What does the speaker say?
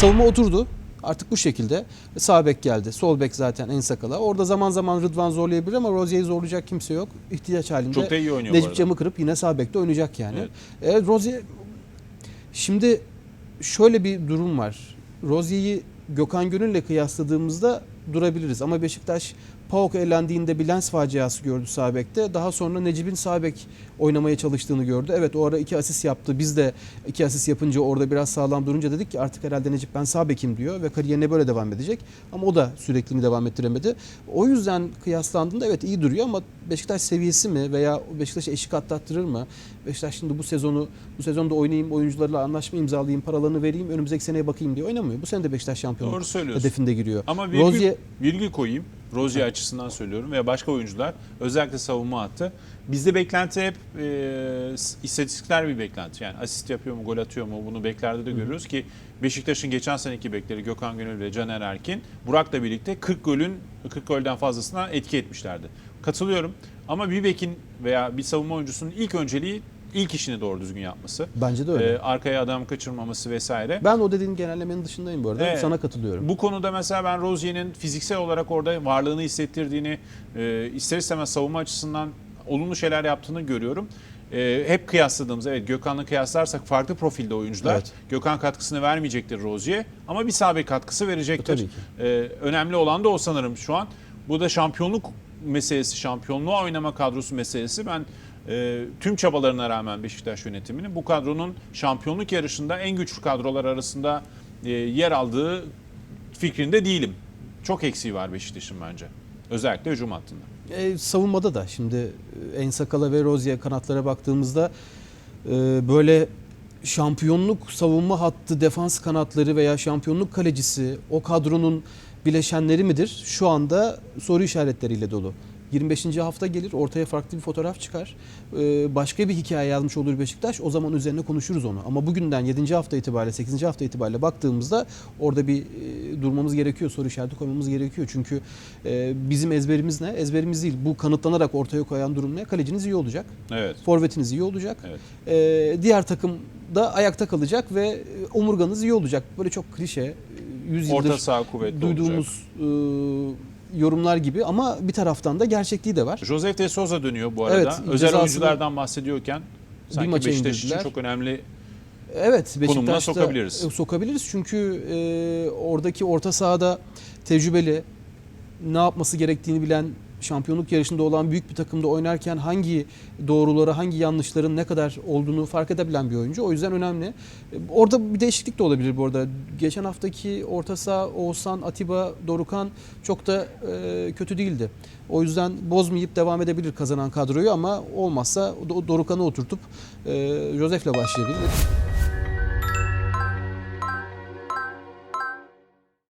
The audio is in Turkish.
Savunma oturdu. Artık bu şekilde. Sağ bek geldi. Sol bek zaten en sakala. Orada zaman zaman Rıdvan zorlayabilir ama Rozier'i zorlayacak kimse yok. İhtiyaç halinde. Çok da iyi oynuyor Necip camı kırıp yine sağ bekte oynayacak yani. Evet. Evet, Rozier şimdi şöyle bir durum var. Rozier'i Gökhan Gönül'le kıyasladığımızda durabiliriz ama Beşiktaş PAOK elendiğinde bir lens faciası gördü sağ bekte. Daha sonra Necip'in sağ bek oynamaya çalıştığını gördü. Evet o ara iki asist yaptı. Biz de iki asist yapınca orada biraz sağlam durunca dedik ki artık herhalde Necip ben sağ bekim diyor ve kariyerine böyle devam edecek. Ama o da sürekliliğini devam ettiremedi. O yüzden kıyaslandığında evet iyi duruyor ama Beşiktaş seviyesi mi veya Beşiktaş'a eşik atlattırır mı? Beşiktaş şimdi bu sezonu bu sezonda oynayayım, oyuncularla anlaşma imzalayayım, paralarını vereyim, önümüzdeki seneye bakayım diye oynamıyor. Bu sene de Beşiktaş şampiyonluk hedefinde giriyor. Ama virgül, Rozier virgül koyayım. Rozier açısından söylüyorum veya başka oyuncular özellikle savunma hattı. Bizde beklenti hep e, istatistikler bir beklenti. Yani asist yapıyor mu, gol atıyor mu bunu beklerde de görüyoruz ki Beşiktaş'ın geçen seneki bekleri Gökhan Gönül ve Caner Erkin Burak'la birlikte 40 golün 40 golden fazlasına etki etmişlerdi. Katılıyorum ama bir bekin veya bir savunma oyuncusunun ilk önceliği ilk işini doğru düzgün yapması. bence de öyle. E, arkaya adam kaçırmaması vesaire. ben o dediğin genellemenin dışındayım bu arada. Evet. Sana katılıyorum. Bu konuda mesela ben Rozier'in fiziksel olarak orada varlığını hissettirdiğini, e, ister istemez savunma açısından olumlu şeyler yaptığını görüyorum. E, hep kıyasladığımız, evet Gökhan'la kıyaslarsak farklı profilde oyuncular. Evet. Gökhan katkısını vermeyecektir Rozier ama bir sabit katkısı verecektir. Ki. E, önemli olan da o sanırım şu an. Bu da şampiyonluk meselesi, şampiyonluğa oynama kadrosu meselesi. Ben e, tüm çabalarına rağmen Beşiktaş yönetiminin bu kadronun şampiyonluk yarışında en güçlü kadrolar arasında e, yer aldığı fikrinde değilim. Çok eksiği var Beşiktaş'ın bence. Özellikle hücum hattında. E, savunmada da şimdi e, Ensakala ve Rozier kanatlara baktığımızda e, böyle şampiyonluk savunma hattı defans kanatları veya şampiyonluk kalecisi o kadronun bileşenleri midir? Şu anda soru işaretleriyle dolu. 25. hafta gelir ortaya farklı bir fotoğraf çıkar. Ee, başka bir hikaye yazmış olur Beşiktaş. O zaman üzerine konuşuruz onu. Ama bugünden 7. hafta itibariyle 8. hafta itibariyle baktığımızda orada bir e, durmamız gerekiyor. Soru işareti koymamız gerekiyor. Çünkü e, bizim ezberimiz ne? Ezberimiz değil. Bu kanıtlanarak ortaya koyan durum ne? Kaleciniz iyi olacak. Evet. Forvetiniz iyi olacak. Evet. Ee, diğer takım da ayakta kalacak ve e, omurganız iyi olacak. Böyle çok klişe, e, 100 yıldır Orta saha kuvvetli olacak. duyduğumuz e, yorumlar gibi ama bir taraftan da gerçekliği de var. Josef de Souza dönüyor bu arada. Evet, Özel oyunculardan bahsediyorken sanki Beşiktaş için indirdiler. çok önemli Evet, Beşiktaş'ta sokabiliriz. e, sokabiliriz çünkü e, oradaki orta sahada tecrübeli, ne yapması gerektiğini bilen, şampiyonluk yarışında olan büyük bir takımda oynarken hangi doğruları, hangi yanlışların ne kadar olduğunu fark edebilen bir oyuncu. O yüzden önemli. Orada bir değişiklik de olabilir bu arada. Geçen haftaki orta saha Oğuzhan, Atiba, Dorukan çok da e, kötü değildi. O yüzden bozmayıp devam edebilir kazanan kadroyu ama olmazsa Do- Dorukan'ı oturtup e, Josef'le başlayabilir.